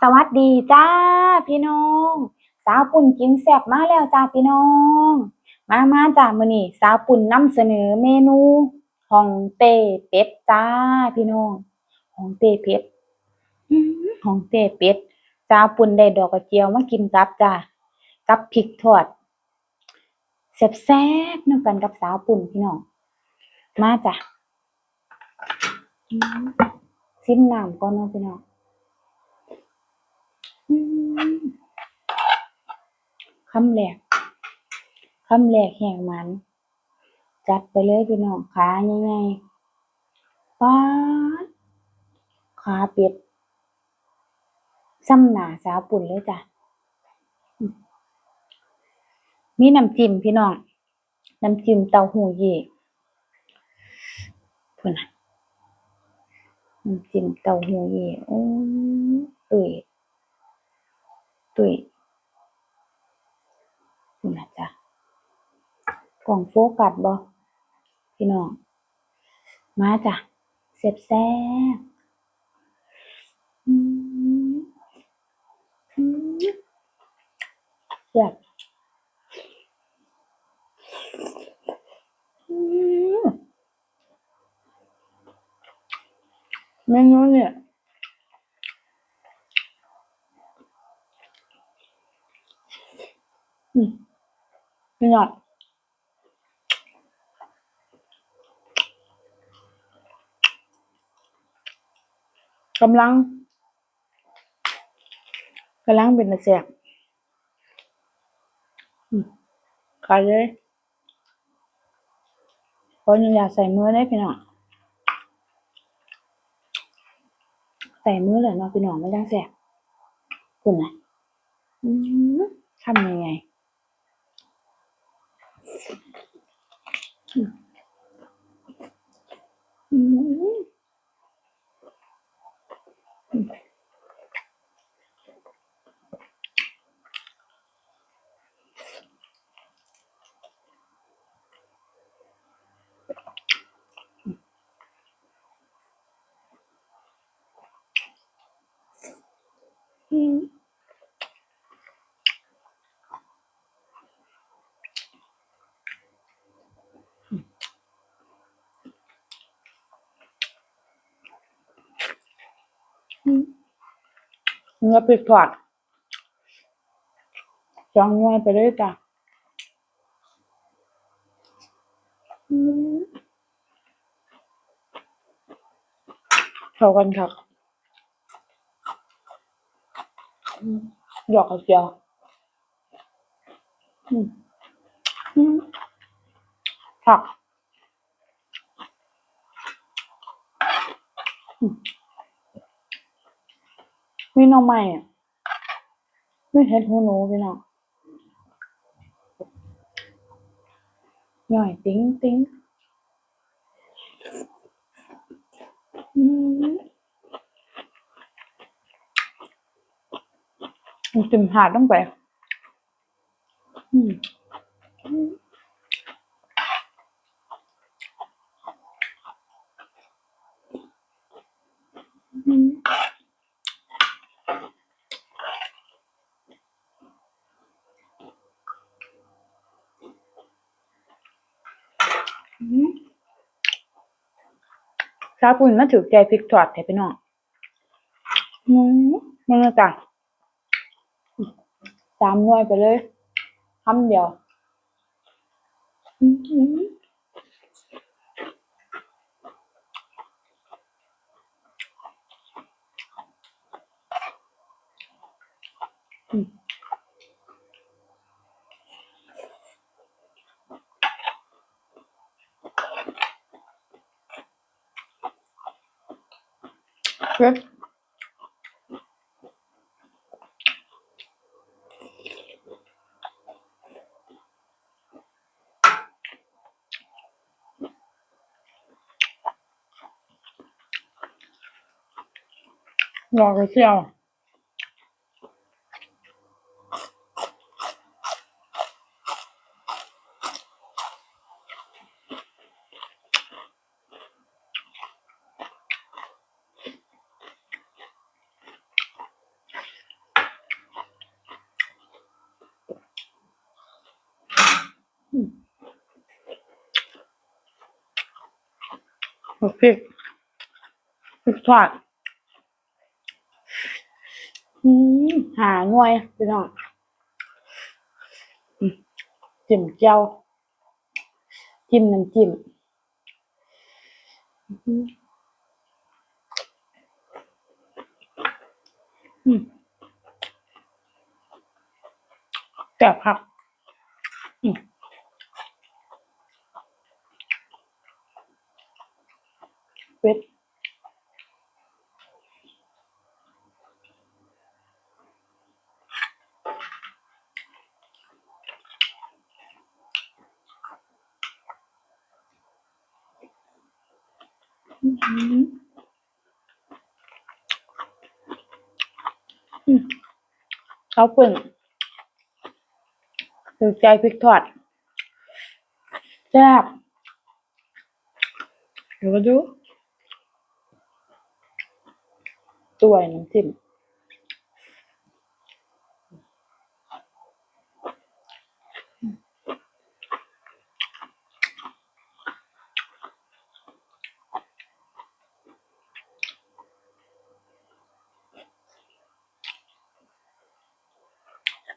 สวัสดีจ้าพี่น้อง สาวปุ่นกินแซ่บมาแล้วจ้าพี่น้อง มามาจ้ามื้อนี้สาวปุ่นนำเสนอเมนูฮ่องเต้เป็ดจ้าพี่น้องฮ่องเต้เป็ดอื้อหือฮ่องเต้เป็ดสาวปุ่นได้ดอกกระเจียวมากินกับจ้ากับพริกทอดแซ่บๆนำกันกับสาวปุ่นพี่น้อง มาจ้ะอื้อซิมน้ำก่อนเนาะพี่น้อง คำแรกคำแรกแห่งมัน จัดไปเลยพี่น้องขาใหญ่ๆป๊าดขาเป็ดซ้ำหนาสาวปุ่นเลยจ้ะ มีน้ำจิ้มพี่น้อง น้ำจิ้มเต้าหู้เย่พุ่นน้ำจิ้มเต้าหู้เย่โอ้ยตุ้ย ตุ้ยนี่นะจ๊ะกล่องโฟกัสบ่พี่น้อง มาจ้ะแซ่บแซ่บอืมอืมแซ่บอืมเมนูเนี่ย อืมพี่น้องกำลังกำลังเป็นตาแซ่บขายเลยขออนุญาตใส่มือได้พี่น้องใส่มือเลยเนาะพี่น้องไม่ต้องแซ่บคุณนะอืมทำยังไง อืมอืมอืมอืมอืม เนื้อพริกทอดจองงวยไปเลยจ้ะอืมเข้ากันครับอืมดอกกระเจียวอืมอื มีหน่อไม้อะมีเห็ดหูหนูพี่น้องย่อยติ้งติ้งอืมมันจิ้มหาดลงไปอืมอืมอืมอืม ถ้าคุณมาถือใจพริกทอดแท้พี่น้องอืมมันเลยจ้ะสามหน่วยไปเลยคำเดียว อืม เผ็ดดอกก ระเจียวบักพริกพริกทอดอืมหาหน่วยพี่น้องอืมจิ้มเจียวจิ้มน้ำจิ้มอืมอืมแซ่บครับอืม เป็ดอืมอืมเขาวเปิ่นถูกใจพริกทอดแซ่บเดี๋ยวมาดู ตัวน้ำจิ้ม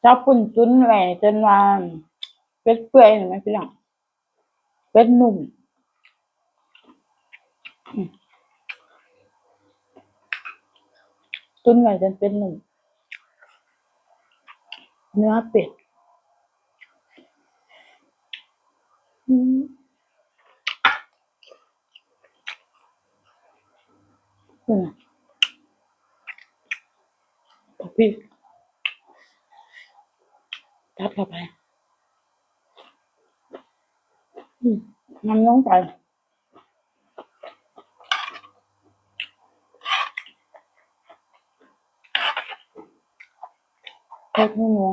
เจ้าปุ่นจุ้นไว้จนว่าเป็ดเปื่อยเห็นไหมพี่น้องเป็ดนุ่มอืม จุ้นไว้จนเป็ดนุ่มเนื้อเป็ดอืมอืมผักพริกตัดเข้าไป อืมน้ำลงไป เผ็ดให้หนู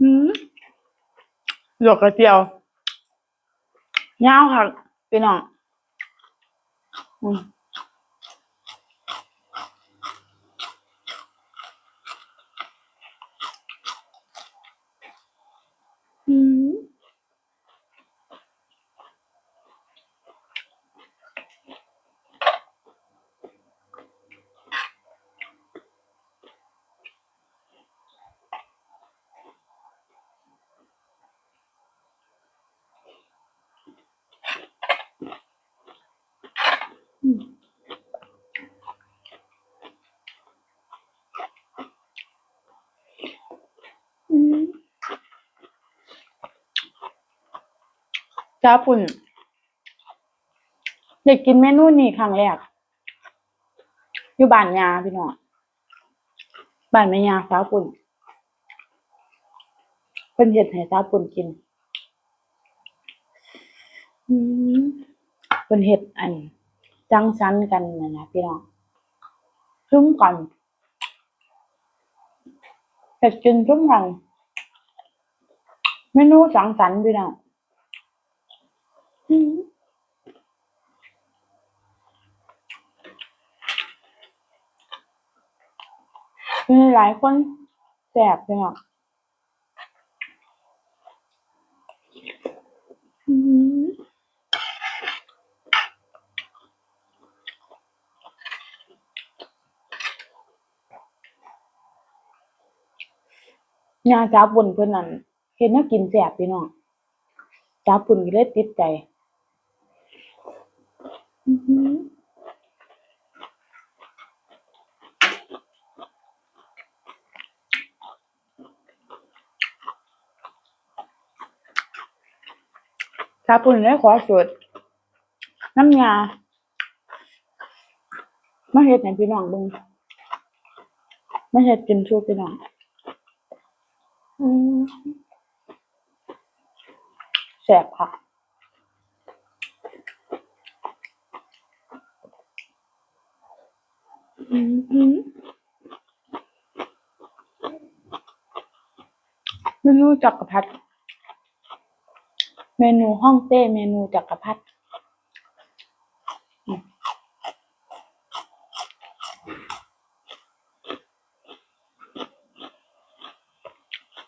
อืมจิ้มจิ้มพี่น้อ ยาวค่ะพี่น้องอืมอืมอืม จ้าปุ่นได้กินเมนูนี้ครั้งแรกอยู่บ้านยาพี่น้องบ้านแม่ยาสาวปุ่นเพิ่นเฮ็ดให้สาวปุ่นกินเพิ่นเฮ็ดอัน จังซั้นกันนะนะพี่น้องซุ่มกันเฮ็ดกินซุ่มกันเมนูสังสรรค์พี่น้อง มมีหลายคนแซ่บพี่น้องอืมยาจ้าปุ่นเพิ่อนนั่นเฮ็ดแนวกินแซ่บพี่น้องจ้าปุ่นก็เลยติดใจ ถ้าปุ่นได้ขอสุด น้ำยา มาเห็ดไหนพี่น้องบึงมาเห็ดกินชูพี่น้องแสบค่ะ เมนูจักรพรรดิเมนูฮ่องเต้เมนูจักรพรรดิ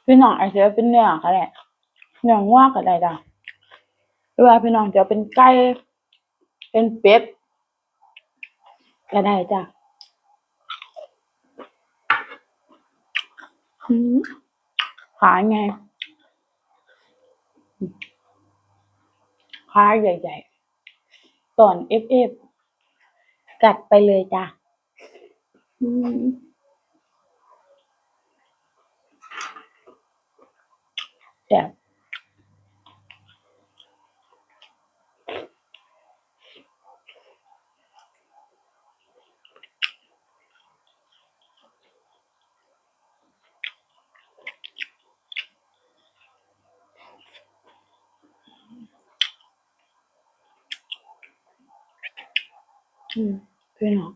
พี่น้องอาจจะเป็นเนื้อก็ได้เนื้องัวก็ได้จ้ะหรือว่าพี่น้องจะเอาเป็นไก่เป็นเป็ดก็ได้จ้ะ อืม ขาไงขาใหญ่ๆ ตอนเอฟเอฟกัดไปเลยจ้ะแซ่ บอืมพี่น้อง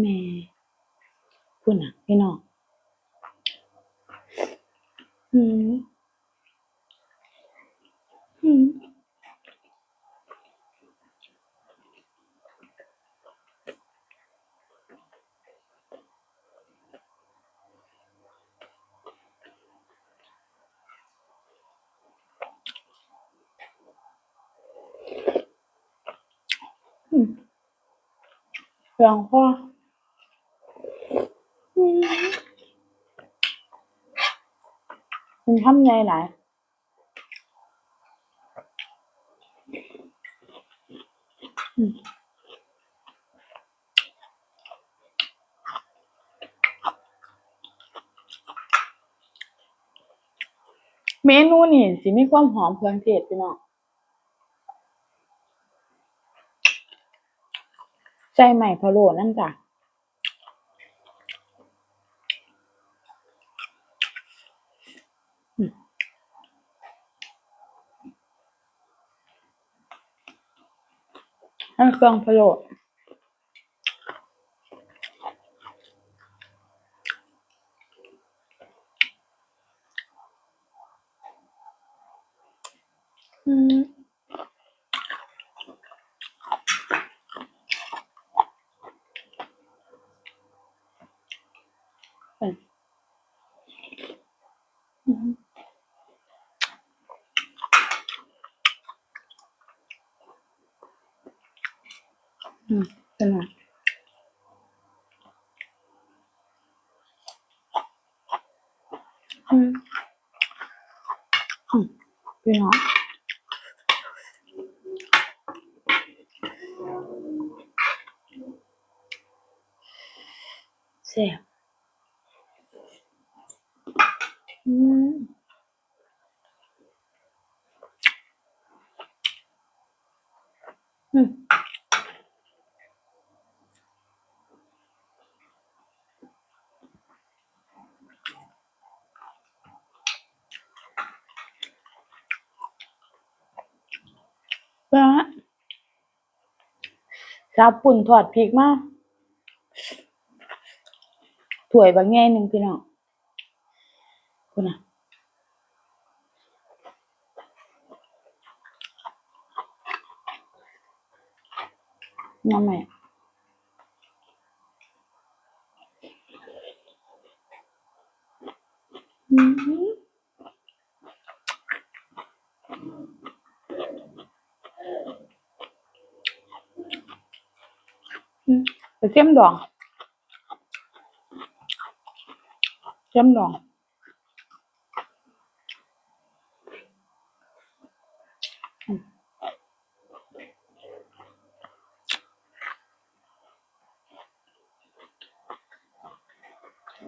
แม่พูดนะพี่น้อง อืม อืม ลองพ่ออืมมันทำไงหลายเมนูนี่สิมีความหอมเครื่องเทศพี่น้อง ใส่ไหมพะโล้นั่นจ้ะอันเครื่องพะโล้อืมอืมอืม อืมเป็นไงอืมอืมพี่น้องแซ่บอืมอืมแล้ วสาวปุ่นทอดพริกมากถ้วยบางแง่หนึ่งพี่น้องคุณอะน้ำใหม่อืมอืมกระ เทียมดองกระเทียมดองอืม อ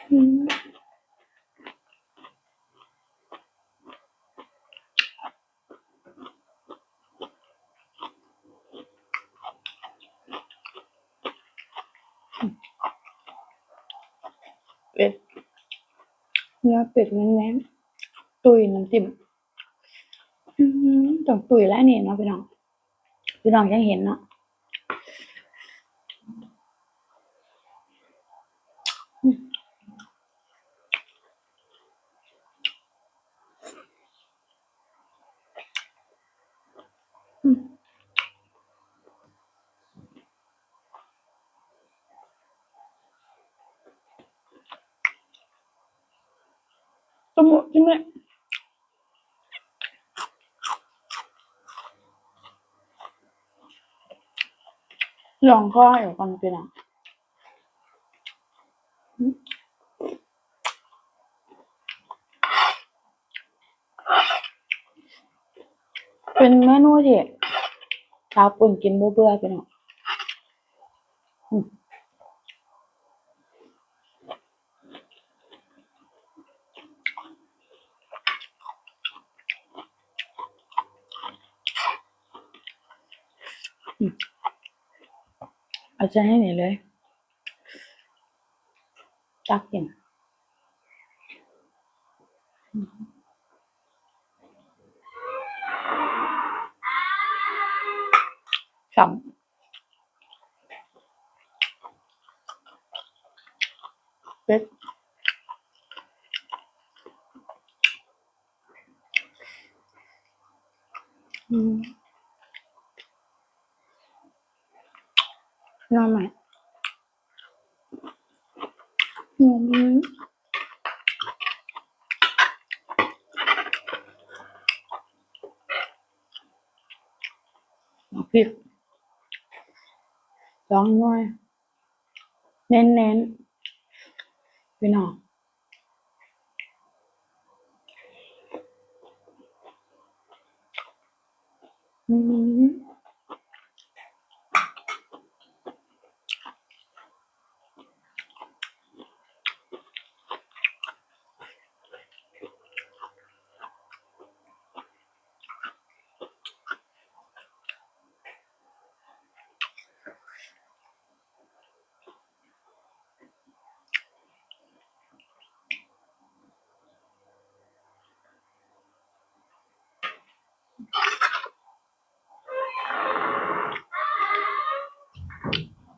ืม เป็ดเนื้อเป็ดแน่นๆตุยน้ำจิ้มต้องตุยแล้วนี่เนาะพี่น้องพี่น้องยังเห็นเนาะอืมอืมจมูกจิ้มเลย ลองข้อให้ก่อนพี่น้องอืมเป็นเมนูที่ชาวปุ่นกินบ่เบื่อพี่น้องอืมเอาใจให้หนี่เลยตักกินอืม ฉ่ำเป็ดอื มน้องใหม่อืมเอาพริกสองหน่วย เน้นๆพี่น้องอืม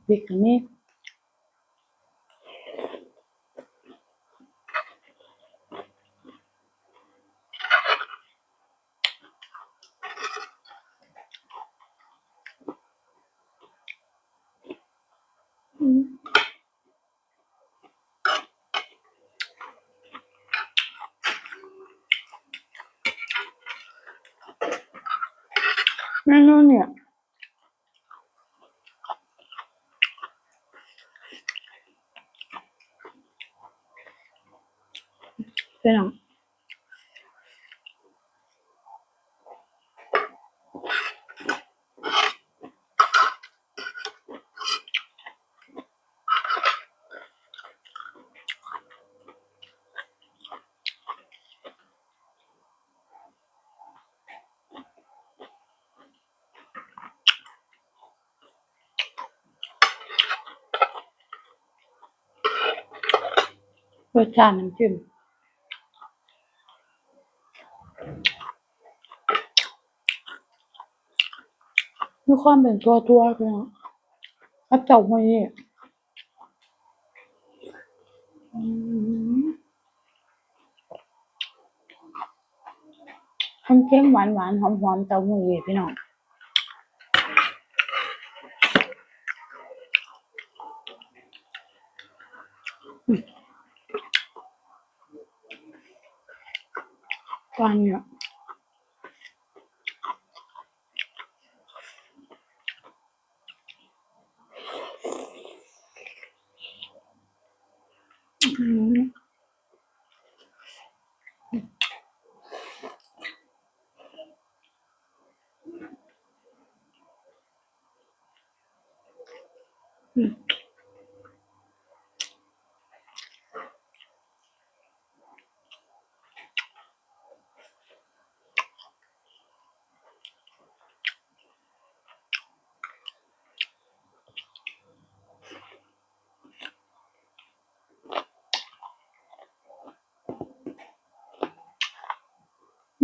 พริกอันนี้อื มเมนูเนี่ยพี่น้องรสชาติน้ำจิ้ มีความเป็นตัวตัวๆพี่น้องแล้วเจ้าหอยนี่อืมเค็มๆหวานๆหอมเต้าหู้ยีพี่น้องอืมหวานเนี่ย อืม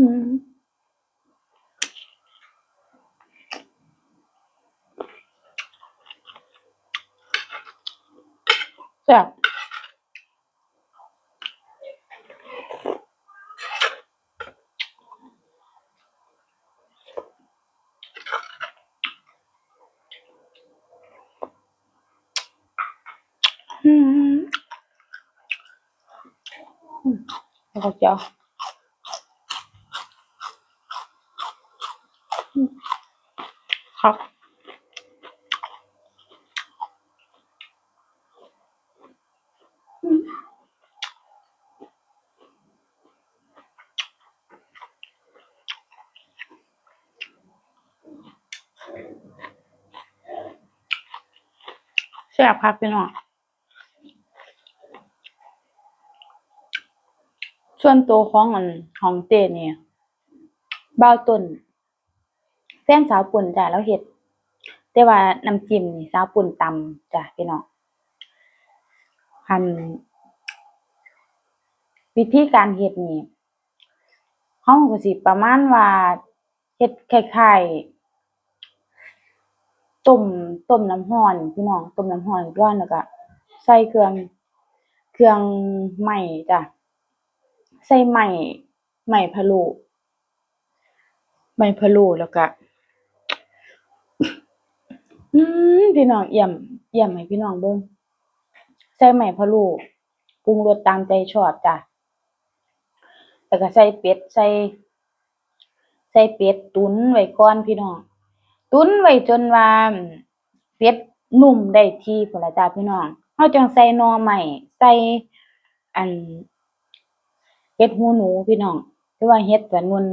อืมแซ่บอืมอืมแล้วก็เจียวอืมครับ แซ่บครับพี่น้องส่วนตัวของอันของเจนี่บ่าต้นแฟนสาวปุ่นจ้ะแล้วเฮ็ด แต่ว่าน้ำจิ้มนี่สาวปุ่นตำจ้ะพี่น้องคันวิธีการเฮ็ดนี่เราก็สิประมาณว่าเฮ็ดคล้ายๆ ต้มต้มน้ำร้อนพี่น้องต้มน้ำร้อนก่อนแล้วก็ใส่เครื่อง เครื่องไหม้จ้ะใส่ไหม้ไหม้พะโล้ไหม้พะโล้แล้วก็อืมพี่น้องเอี่ยมเอี่ยมให้พี่น้องเบิ่งใส่ไหม้พะโล้ปรุงรสตามใจชอบจ้ะแล้วก็ใส่เป็ดใส่ ใส่เป็ดตุ๋นไว้ก่อนพี่น้อง ตุนไว้จนว่าเป็ดนุ่มได้ที่พู้นล่ะจ้ะพี่น้องเราจั่งใส่หน่อไม้ใส่ อั่นเห็ดหูหนูพี่น้องหรือว่าเห็ดระนวน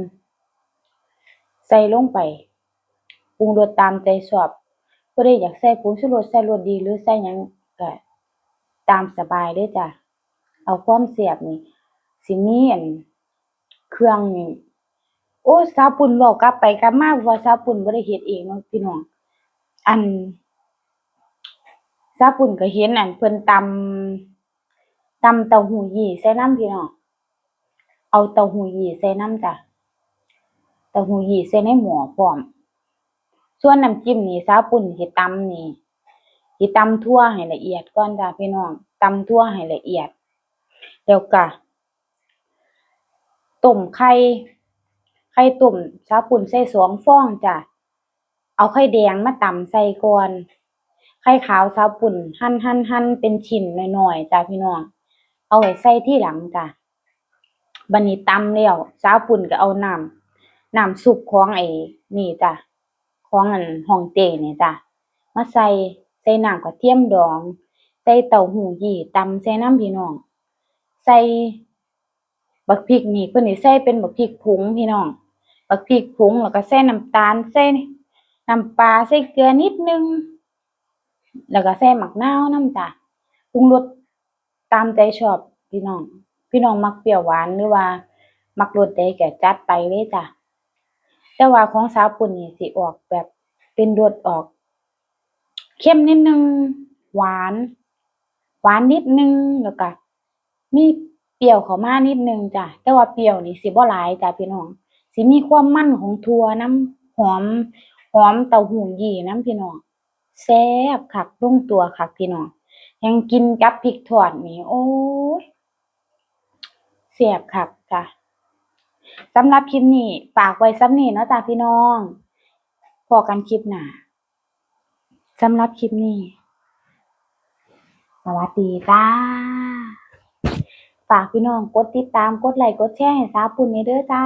ใส่ลงไปปรุงรสตามใจชอบผู้ใดอยากใส่ผงชูรสใส่รสดีหรือใส่หยังก็ตามสบายเลยจ้ะเอาความแซ่บนี่สิมีอันเครื่องนี่ อ้สาวปุ้นเว้ากลับไปกลับมาว่าสาวปุ้นบ่ได้เฮ็ดเองเนาะพี่น้อง อันสาวปุ้นก็เห็นอันเพิ่นตำตำเต้าหู้ยี้ใส่นำพี่น้อง เอาเต้าหู้ยี้ใส่นำจ้ะเต้าหู้ยี้ใส่ในหม้อพร้อม ส่วนน้ำจิ้มนี่สาวปุ้นสิตำนี่สิตำทั่วให้ละเอียดก่อนจ้ะพี่น้องตำทั่วให้ละเอียด แล้วก็ต้มไข่ ไข่ต้มสาปุ้นใส่สองฟองจ้ะ เอาไข่แดงมาตำใส่ก่อน ไข่ขาวสาปุ้นหั่นๆๆเป็นชิ้นหน้อยๆจ้ะพี่น้อง เอาไว้ใส่ที่หลังจ้ะบัดนี้ตำแล้วสาปุ้นก็เอาน้ำน้ำซุปของไอ้นี่จ้ะของอันห้องเต้นี่จ้ะ มาใส่ใส่น้ำกระเทียมดอง ใส่เต้าหู้ยี้ตำใส่น้ำพี่น้อง ใส่บักพริกนี่เพิ่นสิใส่เป็นบักพริกผงพี่น้อง บักพริกผงแล้วก็ใส่น้ำตาลใส่น้ำปลาใส่เกลือนิดหนึ่งแล้วก็ใส่บักนาวนำจ้ะปรุงรสตามใจชอบพี่น้อง พี่น้องมักเปรี้ยวหวานหรือว่า มักรสใดแก็จัดไปเลยจ้ะแต่ว่าของสาวปุ้นนี่สิออกแบบเป็นรสออกเค็มนิดหนึ่งหวาน หวานนิดหนึ่งแล้วก็มีเปรี้ยวเข้ามานิดหนึ่งจ้ะแต่ว่าเปรี้ยวนี่สิบ่หลายจ้ะพี่น้อง สิมีความมันของถั่วน้ำหอมหอมเต้าหู้ยี้นำพี่น้องแซ่บคักลงตัวคักพี่น้องแฮ่งกินกับพริกทอดนี่โอ๊ยแซ่บคักจ้ะสำหรับคลิปนี้ฝากไว้ส่ำนี้เนาะจ้ะพี่น้องพอกันคลิปหน้าสำหรับคลิปนี้ สวัสดีจ้าฝากพี่น้องกดติดตามกดไลก์กดแชร์ให้สาปุ้นแหน่เด้อจ้า